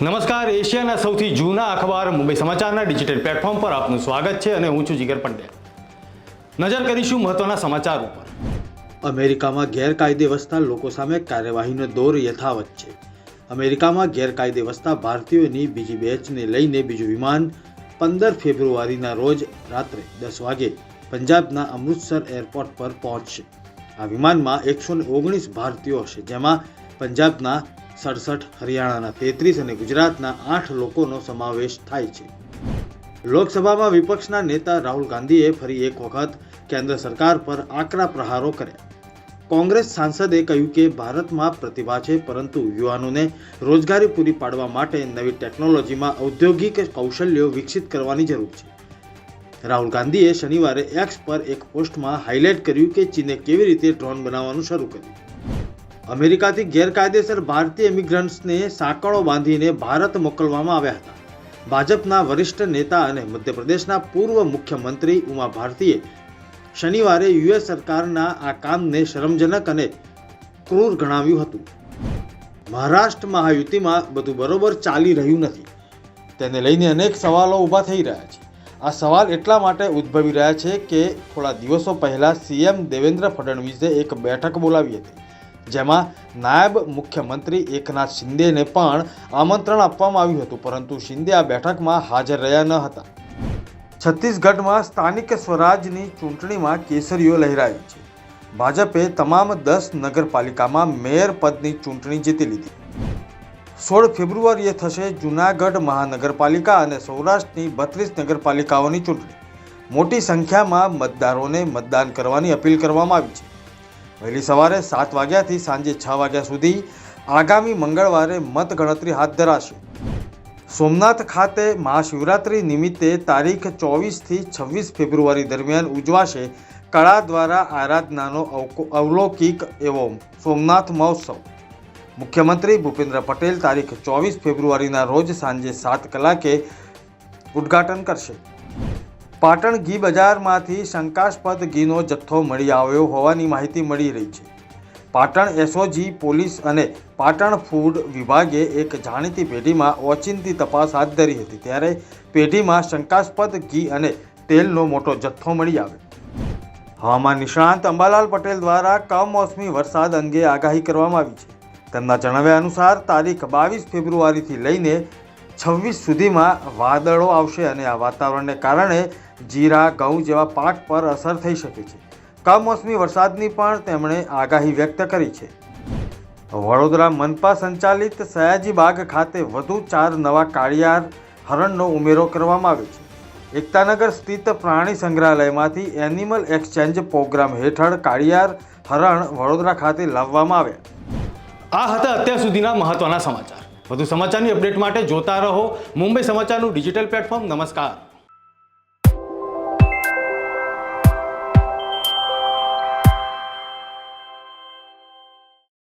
નમસ્કાર, એશિયાના સૌથી જૂના અખબાર મુંબઈ સમાચારના ડિજિટલ પ્લેટફોર્મ પર આપનું સ્વાગત છે અને હું છું જીગર પંડ્યા. નજર કરીશું મહત્વના સમાચાર ઉપર. અમેરિકામાં ગેરકાયદે વસતા લોકો સામે કાર્યવાહીનો દોર યથાવત છે. અમેરિકામાં ગેરકાયદે વસતા ભારતીયોની બીજી બેચને લઈને બીજું વિમાન પંદર ફેબ્રુઆરીના રોજ રાત્રે દસ વાગે પંજાબના અમૃતસર એરપોર્ટ પર પહોંચશે. આ વિમાનમાં એકસો ઓગણીસ ભારતીયો હશે, જેમાં પંજાબના સડસઠ, હરિયાણાના તેત્રીસ અને ગુજરાતના આઠ લોકોનો સમાવેશ થાય છે. લોકસભામાં વિપક્ષના નેતા રાહુલ ગાંધીએ ફરી એક વખત કેન્દ્ર સરકાર પર આકરા પ્રહારો કર્યા. કોંગ્રેસ સાંસદે કહ્યું કે ભારતમાં પ્રતિભા છે, પરંતુ યુવાનોને રોજગારી પૂરી પાડવા માટે નવી ટેકનોલોજીમાં ઔદ્યોગિક કૌશલ્યો વિકસિત કરવાની જરૂર છે. રાહુલ ગાંધીએ શનિવારે એક્સ પર એક પોસ્ટમાં હાઇલાઇટ કર્યું કે ચીને કેવી રીતે ડ્રોન બનાવવાનું શરૂ કર્યું. અમેરિકાથી ગેરકાયદેસર ભારતીય ઇમિગ્રન્ટ્સને સાંકળો બાંધીને ભારત મોકલવામાં આવ્યા હતા. ભાજપના વરિષ્ઠ નેતા અને મધ્યપ્રદેશના પૂર્વ મુખ્યમંત્રી ઉમા ભારતીએ શનિવારે યુએસ સરકારના આ કામને શરમજનક અને ક્રૂર ગણાવ્યું હતું. મહારાષ્ટ્ર મહાયુતિમાં બધું બરોબર ચાલી રહ્યું નથી. તેને લઈને અનેક સવાલો ઊભા થઈ રહ્યા છે. આ સવાલ એટલા માટે ઉદ્ભવી રહ્યા છે કે થોડા દિવસો પહેલાં સીએમ દેવેન્દ્ર ફડણવીસે એક બેઠક બોલાવી હતી. જેમાં નાયબ મુખ્યમંત્રી એકનાથ શિંદેને પણ આમંત્રણ આપવામાં આવ્યું હતું, પરંતુ શિંદે આ બેઠકમાં હાજર રહ્યા ન હતા. છત્તીસગઢમાં સ્થાનિક સ્વરાજની ચૂંટણીમાં કેસરીઓ લહેરાઈ છે. ભાજપે તમામ દસ નગરપાલિકામાં મેયર પદની ચૂંટણી જીતી લીધી. સોળ ફેબ્રુઆરીએ થશે જૂનાગઢ મહાનગરપાલિકા અને સૌરાષ્ટ્રની બત્રીસ નગરપાલિકાઓની ચૂંટણી. મોટી સંખ્યામાં મતદારોને મતદાન કરવાની અપીલ કરવામાં આવી છે. વહેલી સવારે સાત વાગ્યાથી સાંજે છ વાગ્યા સુધી આગામી મંગળવારે મતગણતરી હાથ ધરાશે. સોમનાથ ખાતે મહાશિવરાત્રી નિમિત્તે તારીખ ચોવીસથી છવ્વીસ ફેબ્રુઆરી દરમિયાન ઉજવાશે કળા દ્વારા આરાધનાનો અવલૌકિક એવો સોમનાથ મહોત્સવ. મુખ્યમંત્રી ભૂપેન્દ્ર પટેલ તારીખ ચોવીસ ફેબ્રુઆરીના રોજ સાંજે સાત કલાકે ઉદ્ઘાટન કરશે. પાટણ ઘી બજારમાંથી શંકાસ્પદ ઘીનો જથ્થો મળી આવ્યો હોવાની માહિતી મળી રહી છે. પાટણ એસઓજી પોલીસ અને પાટણ ફૂડ વિભાગે એક જાણીતી પેઢીમાં ઓચિંતી તપાસ હાથ ધરી હતી. ત્યારે પેઢીમાં શંકાસ્પદ ઘી અને તેલનો મોટો જથ્થો મળી આવ્યો. હવામાન નિષ્ણાંત અંબાલાલ પટેલ દ્વારા કમોસમી વરસાદ અંગે આગાહી કરવામાં આવી છે. તેમના જણાવ્યા અનુસાર તારીખ બાવીસ ફેબ્રુઆરીથી લઈને છવ્વીસ સુધીમાં વાદળો આવશે અને આ વાતાવરણને કારણે જીરા, ઘઉં જેવા પાક પર અસર થઈ શકે છે. કમોસમી વરસાદની પણ તેમણે આગાહી વ્યક્ત કરી છે. વડોદરા મનપા સંચાલિત સયાજી બાગ ખાતે વધુ ચાર નવા કાળિયાર હરણનો ઉમેરો કરવામાં આવ્યો છે. એકતાનગર સ્થિત પ્રાણી સંગ્રહાલયમાંથી એનિમલ એક્સચેન્જ પ્રોગ્રામ હેઠળ કાળિયાર હરણ વડોદરા ખાતે લાવવામાં આવ્યા. આ હતા અત્યાર સુધીના મહત્વના સમાચાર. વધુ સમાચારની અપડેટ માટે જોતા રહો મુંબઈ સમાચારનું ડિજિટલ પ્લેટફોર્મ. નમસ્કાર.